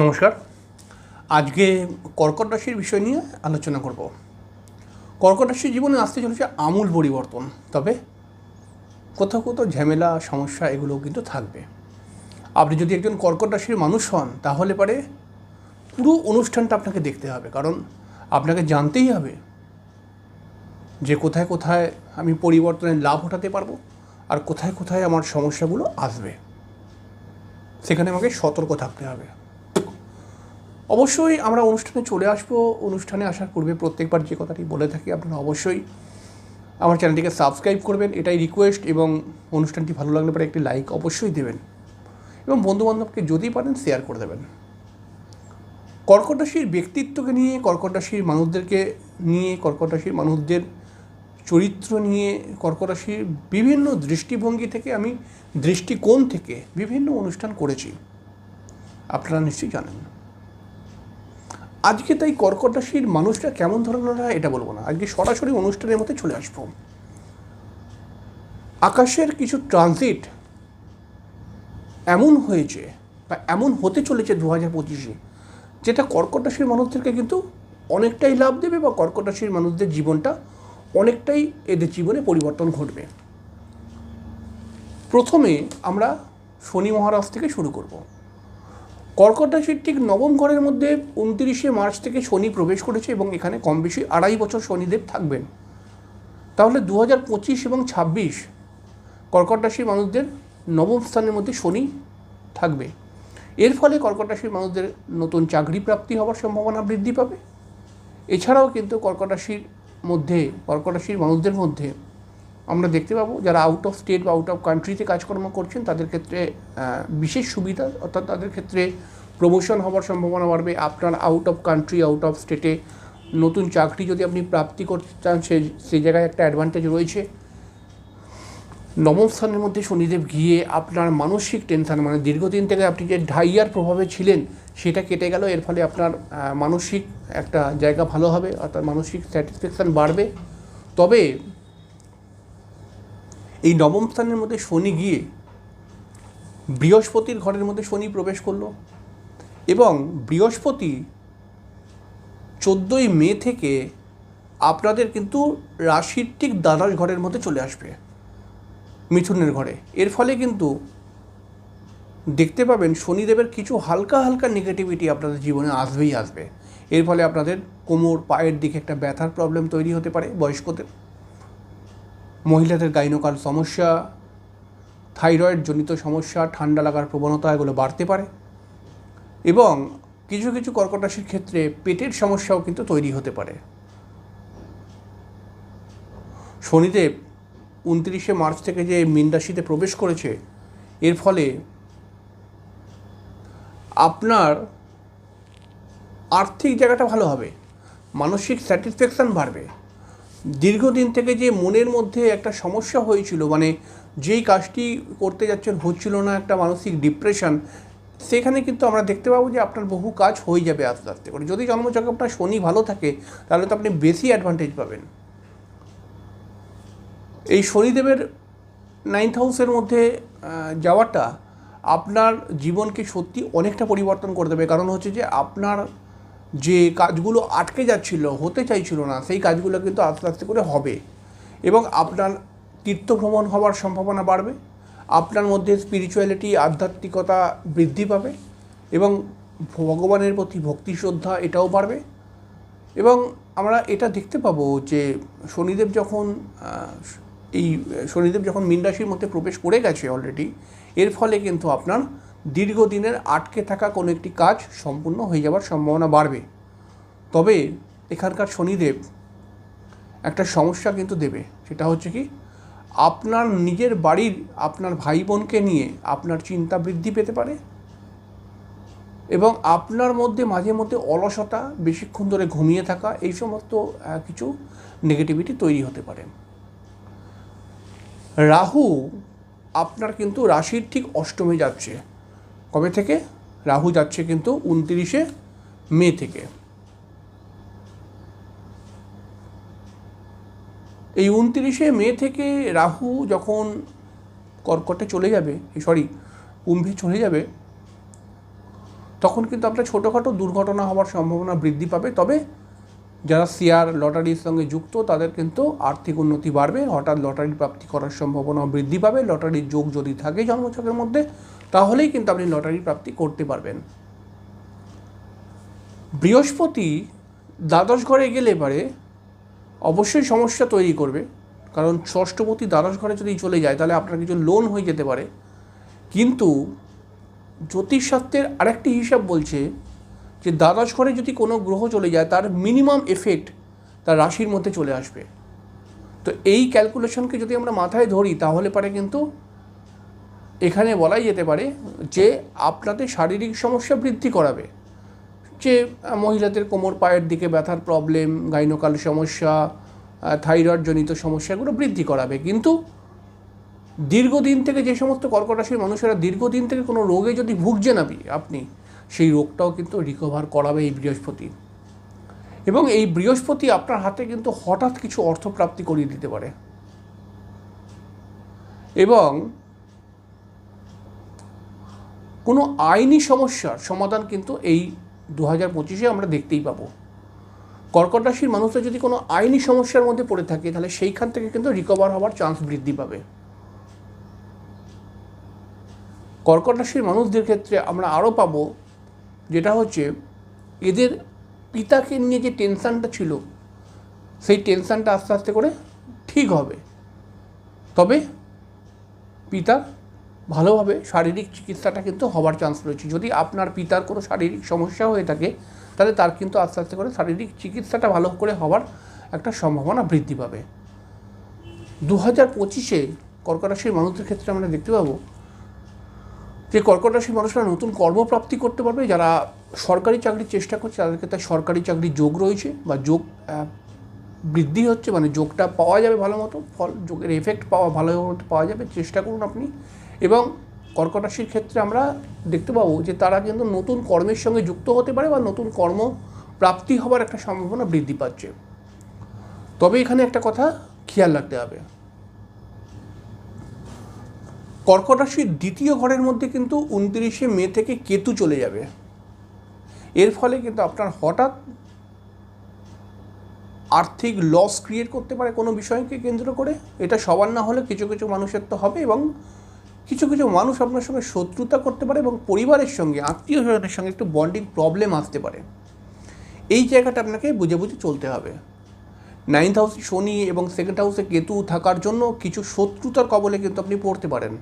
নমস্কার। আজকে কর্কট রাশির বিষয় নিয়ে আলোচনা করব। কর্কট রাশির জীবনে আসতে চলেছে আমূল পরিবর্তন, তবে কোথাও কোথাও ঝামেলা, সমস্যা এগুলোও কিন্তু থাকবে। আপনি যদি একজন কর্কট রাশির মানুষ হন, তাহলে পারে পুরো অনুষ্ঠানটা আপনাকে দেখতে হবে, কারণ আপনাকে জানতেই হবে যে কোথায় কোথায় আমি পরিবর্তনের লাভ ওঠাতে পারব আর কোথায় কোথায় আমার সমস্যাগুলো আসবে। সেখানে আমাকে সতর্ক থাকতে হবে। অবশ্যই আমরা অনুষ্ঠানে চলে আসব। অনুষ্ঠানে আসার পূর্বে প্রত্যেকবার যে কথাটি বলে থাকি, আপনারা অবশ্যই আমার চ্যানেলটিকে সাবস্ক্রাইব করবেন। এটাই রিকোয়েস্ট এবং অনুষ্ঠানটি ভালো লাগলে পরে একটি লাইক অবশ্যই দেবেন। এবং বন্ধুবান্ধবকে যদি পারেন শেয়ার করে দেবেন। কর্কট রাশির ব্যক্তিত্বকে নিয়ে কর্কট রাশির মানুষদেরকে নিয়ে কর্কট রাশির মানুষদের চরিত্র নিয়ে কর্কট রাশির বিভিন্ন দৃষ্টিভঙ্গি থেকে আমি, দৃষ্টিকোণ থেকে বিভিন্ন অনুষ্ঠান করেছি। আপনারা নিশ্চয়ই জানেন। আজকে তাই কর্কট রাশির মানুষরা কেমন ধরনের হয় এটা বলব না। আজকে সরাসরি অনুষ্ঠানের মধ্যে চলে আসব। আকাশের কিছু ট্রানজিট এমন হয়েছে বা এমন হতে চলেছে দু হাজার পঁচিশে, যেটা কর্কট রাশির মানুষদেরকে কিন্তু অনেকটাই লাভ দেবে বা কর্কট রাশির মানুষদের জীবনটা অনেকটাই এদের জীবনে পরিবর্তন ঘটবে। প্রথমে আমরা শনি মহারাজ থেকে শুরু করব। কর্কট রাশির ঠিক নবম ঘরের মধ্যে উনত্রিশে মার্চ থেকে শনি প্রবেশ করেছে এবং এখানে কম বেশি আড়াই বছর শনিদেব থাকবেন। তাহলে দু হাজার পঁচিশ এবং ছাব্বিশ কর্কট রাশির মানুষদের নবম স্থানের মধ্যে শনি থাকবে। এর ফলে কর্কট রাশির মানুষদের নতুন চাকরি প্রাপ্তি হওয়ার সম্ভাবনা বৃদ্ধি পাবে। এছাড়াও কিন্তু কর্কট রাশির মধ্যে কর্কট রাশির মানুষদের মধ্যে আমরা দেখতে পাবো যারা আউট অফ স্টেট বা আউট অফ কান্ট্রিতে কাজকর্ম করছেন, তাদের ক্ষেত্রে বিশেষ সুবিধা, অর্থাৎ তাদের ক্ষেত্রে প্রমোশন হওয়ার সম্ভাবনা বাড়বে। আপনার out of country out of স্টেটে নতুন চাকরি যদি আপনি প্রাপ্তি করতে চান, সে সেই জায়গায় একটা অ্যাডভান্টেজ রয়েছে। নবম স্থানের মধ্যে শনিদেব গিয়ে আপনার মানসিক টেনশান মানে দীর্ঘদিন থেকে আপনি যে ঢাইয়ার প্রভাবে ছিলেন, সেটা কেটে গেল। এর ফলে আপনার মানসিক একটা জায়গা ভালো হবে, অর্থাৎ মানসিক স্যাটিসফ্যাকশান বাড়বে। তবে এই নবম স্থানের মধ্যে শনি গিয়ে বৃহস্পতির ঘরের মধ্যে শনি প্রবেশ করল এবং বৃহস্পতি চোদ্দোই মে থেকে আপনাদের কিন্তু রাশির ঠিক দ্বাদশ ঘরের মধ্যে চলে আসবে, মিথুনের ঘরে। এর ফলে কিন্তু দেখতে পাবেন শনিদেবের কিছু হালকা হালকা নেগেটিভিটি আপনাদের জীবনে আসবেই আসবে। এর ফলে আপনাদের কোমর, পায়ের দিকে একটা ব্যথার প্রবলেম তৈরি হতে পারে বয়স্কদের। মহিলাদের গাইনোকাল সমস্যা, থাইরয়েড জনিত সমস্যা, ঠান্ডা লাগার প্রবণতা এগুলো বাড়তে পারে এবং কিছু কিছু কর্কট রাশির ক্ষেত্রে পেটের সমস্যাও কিন্তু তৈরি হতে পারে। শনিদেব উনত্রিশে মার্চ থেকে যে মীন রাশিতে প্রবেশ করেছে, এর ফলে আপনার আর্থিক জায়গাটা ভালো হবে, মানসিক স্যাটিসফ্যাকশান বাড়বে। দীর্ঘদিন থেকে যে মনের মধ্যে একটা সমস্যা হয়েছিল মানে যেই কাজটি করতে যাচ্ছেন হচ্ছিল না একটা মানসিক ডিপ্রেশন সেখানে কিন্তু আমরা দেখতে পাবো যে আপনার বহু কাজ হয়ে যাবে আস্তে আস্তে করে। যদি জন্মচক্রে আপনার শনি ভালো থাকে, তাহলে তো আপনি বেশি অ্যাডভান্টেজ পাবেন। এই শনিদেবের নাইন্থ হাউসের মধ্যে যাওয়াটা আপনার জীবনকে সত্যি অনেকটা পরিবর্তন করে দেবে। কারণ হচ্ছে যে আপনার যে কাজগুলো আটকে যাচ্ছিল, হতে চাইছিল না, সেই কাজগুলো কিন্তু আস্তে আস্তে করে হবে। এবং আপনার তীর্থভ্রমণ হওয়ার সম্ভাবনা বাড়বে, আপনার মধ্যে স্পিরিচুয়ালিটি আধ্যাত্মিকতা বৃদ্ধি পাবে, এবং ভগবানের প্রতি ভক্তি শ্রদ্ধা এটাও বাড়বে। এবং আমরা এটা দেখতে পাবো যে শনিদেব যখন এই শনিদেব যখন মীন রাশির মধ্যে প্রবেশ করে গেছে অলরেডি এর ফলে কিন্তু আপনার দীর্ঘদিনের আটকে থাকা কোনো একটি কাজ সম্পূর্ণ হয়ে যাওয়ার সম্ভাবনা বাড়বে। তবে এখানকার শনিদেব একটা সমস্যা কিন্তু দেবে। সেটা হচ্ছে কি, আপনার নিজের বাড়ির আপনার ভাই বোনকে নিয়ে আপনার চিন্তা বৃদ্ধি পেতে পারে এবং আপনার মধ্যে মাঝে মধ্যে অলসতা, বেশিক্ষণ ধরে ঘুমিয়ে থাকা, এই সমস্ত কিছু নেগেটিভিটি তৈরি হতে পারে। রাহু আপনার কিন্তু রাশির ঠিক অষ্টমে যাচ্ছে। কবে থেকে? রাহু যাচ্ছে কিন্তু উনতিরিশে মে থেকে। এই উনতিরিশে মে থেকে রাহু যখন কর্কটে চলে যাবে সরি, কুম্ভে চলে যাবে, তখন কিন্তু আপনার ছোটোখাটো দুর্ঘটনা হওয়ার সম্ভাবনা বৃদ্ধি পাবে। তবে যারা শেয়ার, লটারির সঙ্গে যুক্ত, তাদের কিন্তু আর্থিক উন্নতি বাড়বে। হঠাৎ লটারি প্রাপ্তি করার সম্ভাবনা বৃদ্ধি পাবে। লটারির যোগ যদি থাকে জন্মছকের মধ্যে তাহলেই কিন্তু আপনি লটারি প্রাপ্তি করতে পারবেন। বৃহস্পতি দ্বাদশ ঘরে গেলে পারে অবশ্যই সমস্যা তৈরি করবে। কারণ ষষ্ঠপতি দ্বাদশ ঘরে যদি চলে যায়, তাহলে আপনার কিছু লোন হয়ে যেতে পারে। কিন্তু জ্যোতিষশাস্ত্রের আরেকটি হিসাব বলছে যে, দ্বাদশ ঘরে যদি কোনো গ্রহ চলে যায়, তার মিনিমাম এফেক্ট তার রাশির মধ্যে চলে আসবে। তো এই ক্যালকুলেশনকে যদি আমরা মাথায় ধরি, তাহলে পারে কিন্তু এখানে বলাই যেতে পারে যে আপনাদের শারীরিক সমস্যা বৃদ্ধি করাবে। যে মহিলাদের কোমর পায়ের দিকে ব্যথার প্রবলেম গাইনোকাল সমস্যা থাইরয়েডজনিত সমস্যাগুলো বৃদ্ধি করাবে। কিন্তু দীর্ঘদিন থেকে যে সমস্ত কর্কট রাশির মানুষেরা দীর্ঘদিন থেকে কোনো রোগে যদি ভুগছেন আপনি আপনি, সেই রোগটাও কিন্তু রিকভার করাবে এই বৃহস্পতি। এবং এই বৃহস্পতি আপনার হাতে কিন্তু হঠাৎ কিছু অর্থপ্রাপ্তি করিয়ে দিতে পারে। এবং কোনো আইনি সমস্যার সমাধান কিন্তু এই দু হাজার পঁচিশে আমরা দেখতেই পাবো। কর্কট রাশির মানুষরা যদি কোনো আইনি সমস্যার মধ্যে পড়ে থাকে, তাহলে সেইখান থেকে কিন্তু রিকভার হওয়ার চান্স বৃদ্ধি পাবে। কর্কট রাশির মানুষদের ক্ষেত্রে আমরা আরও পাবো, যেটা হচ্ছে এদের পিতাকে নিয়ে যে টেনশানটা ছিল, সেই টেনশানটা আস্তে আস্তে করে ঠিক হবে। তবে পিতা ভালোভাবে শারীরিক চিকিৎসাটা কিন্তু হওয়ার চান্স রয়েছে। যদি আপনার পিতার কোনো শারীরিক সমস্যা হয়ে থাকে, তাহলে তার কিন্তু আস্তে আস্তে করে শারীরিক চিকিৎসাটা ভালো করে হওয়ার একটা সম্ভাবনা বৃদ্ধি পাবে। দু হাজার পঁচিশে কর্কট রাশির মানুষদের ক্ষেত্রে আমরা দেখতে পাবো যে কর্কট রাশির মানুষরা নতুন কর্মপ্রাপ্তি করতে পারবে। যারা সরকারি চাকরির চেষ্টা করছে, তাদের ক্ষেত্রে সরকারি চাকরির যোগ রয়েছে বা যোগ বৃদ্ধি হচ্ছে। মানে যোগটা পাওয়া যাবে ভালো মতো, ফল, যোগের এফেক্ট পাওয়া, ভালো মতো পাওয়া যাবে। চেষ্টা করুন আপনি। এবং কর্কট রাশির ক্ষেত্রে আমরা দেখতে পাবো যে তারা কিন্তু নতুন কর্মের সঙ্গে যুক্ত হতে পারে বা নতুন কর্ম প্রাপ্তি হওয়ার একটা সম্ভাবনা বৃদ্ধি পাচ্ছে। তবে এখানে একটা কথা খেয়াল রাখতে হবে। কর্কট রাশির দ্বিতীয় ঘরের মধ্যে কিন্তু উনত্রিশে মে থেকে কেতু চলে যাবে। এর ফলে কিন্তু আপনার হঠাৎ আর্থিক লস ক্রিয়েট করতে পারে কোনো বিষয়কে কেন্দ্র করে। এটা সবার না হলে কিছু কিছু মানুষের তো হবে এবং কিছু কিছু মানুষ আপনার সঙ্গে শত্রুতা করতে পারে এবং পরিবারের সঙ্গে আত্মীয় স্বজনের সঙ্গে একটু বন্ডিং প্রবলেম আসতে পারে। এই জায়গাটা আপনাকে বুঝে বুঝে চলতে হবে। নাইন্থ হাউসে শনি এবং সেকেন্ড হাউসে কেতু থাকার জন্য কিছু শত্রুতার কবলে কিন্তু আপনি পড়তে পারেন।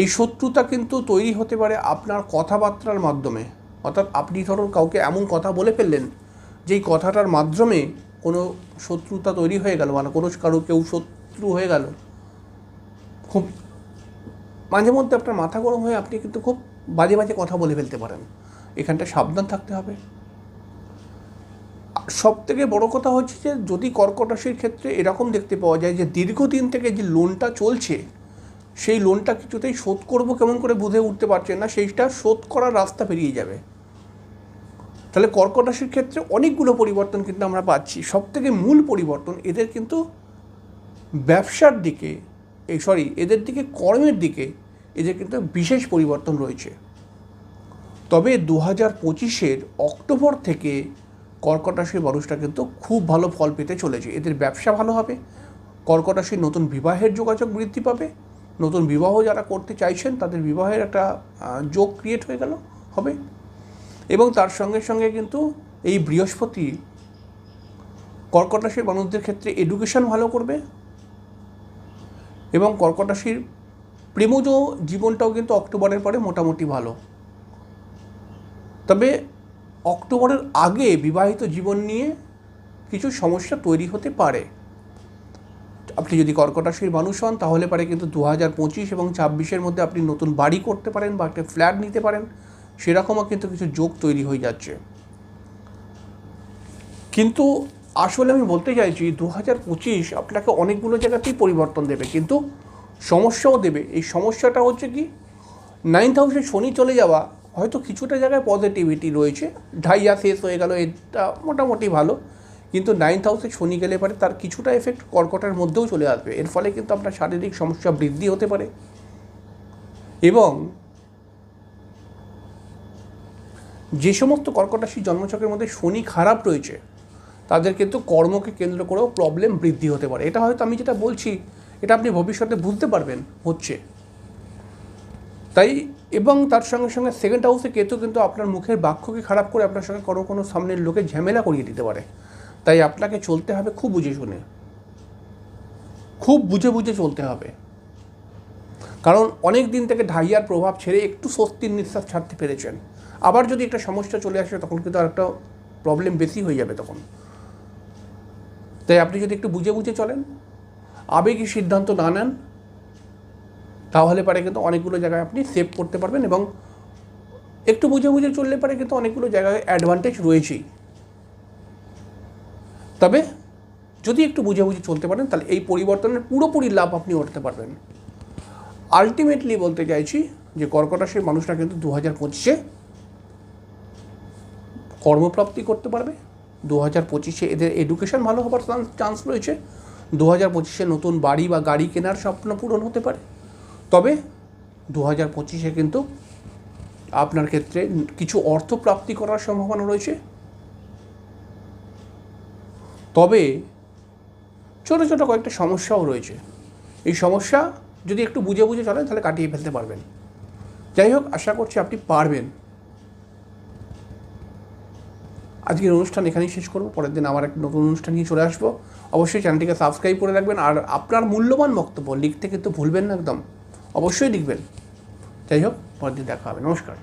এই শত্রুতা কিন্তু তৈরি হতে পারে আপনার কথাবার্তার মাধ্যমে। অর্থাৎ আপনি ধরুন কাউকে এমন কথা বলে ফেললেন, যেই কথাটার মাধ্যমে কোনো শত্রুতা তৈরি হয়ে গেল মানে কোনো কারও কেউ শত্রু হয়ে গেল। খুব মাঝে মধ্যে আপনার মাথা গরম হয়ে আপনি কিন্তু খুব বাজে বাজে কথা বলে ফেলতে পারেন। এখানটা সাবধান থাকতে হবে। সব থেকে বড় কথা হচ্ছে যে, যদি কর্কট রাশির ক্ষেত্রে এরকম দেখতে পাওয়া যায় যে, দীর্ঘদিন থেকে যে লোনটা চলছে, সেই লোনটা কিছুতেই শোধ করব কেমন করে বুঝে উঠতে পারছেন না, সেইটা শোধ করার রাস্তা পেরিয়ে যাবে। তাহলে কর্কট রাশির ক্ষেত্রে অনেকগুলো পরিবর্তন কিন্তু আমরা পাচ্ছি। সব থেকে মূল পরিবর্তন এদের কিন্তু ব্যবসার দিকে এই সরি এদের দিকে কর্মের দিকে এদের কিন্তু বিশেষ পরিবর্তন রয়েছে। তবে দু হাজার পঁচিশের অক্টোবর থেকে কর্কট রাশির মানুষটা কিন্তু খুব ভালো ফল পেতে চলেছে। এদের ব্যবসা ভালো হবে কর্কট রাশির নতুন বিবাহের যোগাযোগ বৃদ্ধি পাবে, নতুন বিবাহ যারা করতে চাইছেন তাদের বিবাহের একটা যোগ ক্রিয়েট হয়ে গেল, হবে। এবং তার সঙ্গে সঙ্গে কিন্তু এই বৃহস্পতি কর্কট রাশির মানুষদের ক্ষেত্রে এডুকেশন ভালো করবে এবং কর্কট রাশির প্রেমজ জীবনটাও কিন্তু অক্টোবরের পরে মোটামুটি ভালো। তবে অক্টোবরের আগে বিবাহিত জীবন নিয়ে কিছু সমস্যা তৈরি হতে পারে। আপনি যদি কর্কট রাশির মানুষ হন, তাহলে পারে কিন্তু দু হাজার পঁচিশ এবং ছাব্বিশের মধ্যে আপনি নতুন বাড়ি করতে পারেন বা একটা ফ্ল্যাট নিতে পারেন, সেরকমও কিন্তু কিছু যোগ তৈরি হয়ে যাচ্ছে। কিন্তু আসলে আমি বলতে চাইছি দু হাজার পঁচিশ আপনাকে অনেকগুলো জায়গাতেই পরিবর্তন দেবে, কিন্তু সমস্যাও দেবে। এই সমস্যাটা হচ্ছে কি নাইন্থ হাউসে শনি চলে যাওয়া, হয়তো কিছুটা জায়গায় পজিটিভিটি রয়েছে, ঢাইয়া শেষ হয়ে গেল, এটা মোটামুটি ভালো, কিন্তু নাইন্থ হাউসে শনি গেলে পারে তার কিছুটা এফেক্ট কর্কটের মধ্যেও চলে আসবে। এর ফলে কিন্তু আপনার শারীরিক সমস্যা বৃদ্ধি হতে পারে। এবং যে সমস্ত কর্কট রাশির জন্মছকের মধ্যে শনি খারাপ রয়েছে তাদের কিন্তু কর্মকে কেন্দ্র করেও প্রবলেম বৃদ্ধি হতে পারে। এটা হয়তো আমি যেটা বলছি, এটা আপনি ভবিষ্যতে বুঝতে পারবেন, হচ্ছে। তাই, এবং তার সঙ্গে সঙ্গে সেকেন্ড হাউসে কেতু কিন্তু আপনার মুখের বাক্যকে খারাপ করে আপনার সঙ্গে কোনো কোনো সামনের লোকে ঝামেলা করিয়ে দিতে পারে। তাই আপনাকে চলতে হবে খুব বুঝে শুনে। খুব বুঝে বুঝে চলতে হবে। কারণ অনেক দিন থেকে ঢাইয়ার প্রভাব ছেড়ে একটু স্বস্তির নিঃশ্বাস ছাড়তে পেরেছেন। আবার যদি একটা সমস্যা চলে আসে, তখন কিন্তু আর একটা প্রবলেম বেশি হয়ে যাবে তখন। তাই আপনি যদি একটু বুঝে বুঝে চলেন, আবেগী সিদ্ধান্ত না নেন, তাহলে পারে কিন্তু অনেকগুলো জায়গায় আপনি সেভ করতে পারবেন এবং একটু বুঝে বুঝে চললে পারে কিন্তু অনেকগুলো জায়গায় অ্যাডভান্টেজ রয়েছেই। তবে যদি একটু বুঝে বুঝে চলতে পারেন, তাহলে এই পরিবর্তনের পুরোপুরি লাভ আপনি উঠতে পারবেন। আলটিমেটলি বলতে চাইছি যে কর্কট রাশির মানুষরা কিন্তু দু হাজার পঁচিশে কর্মপ্রাপ্তি করতে পারবে। দু হাজার পঁচিশে এদের এডুকেশন ভালো হবার চান্স রয়েছে। দু হাজার পঁচিশে নতুন বাড়ি বা গাড়ি কেনার স্বপ্ন পূরণ হতে পারে। তবে দু হাজার পঁচিশে কিন্তু আপনার ক্ষেত্রে কিছু অর্থ প্রাপ্তি করার সম্ভাবনা রয়েছে। তবে ছোটো ছোটো কয়েকটা সমস্যাও রয়েছে। এই সমস্যা যদি একটু বুঝে বুঝে চলেন তাহলে কাটিয়ে ফেলতে পারবেন। যাই হোক, আশা করছি আপনি পারবেন। আজকের অনুষ্ঠান এখানেই শেষ করব। পরের দিন আবার এক নতুন অনুষ্ঠান নিয়ে চলে আসব। অবশ্যই চ্যানেলটিকে সাবস্ক্রাইব করে রাখবেন। আর আপনার মূল্যবান বক্তব্য লিখতে কিন্তু ভুলবেন না একদম, অবশ্যই লিখবেন। যাই হোক, পরের দিন দেখা হবে। নমস্কার।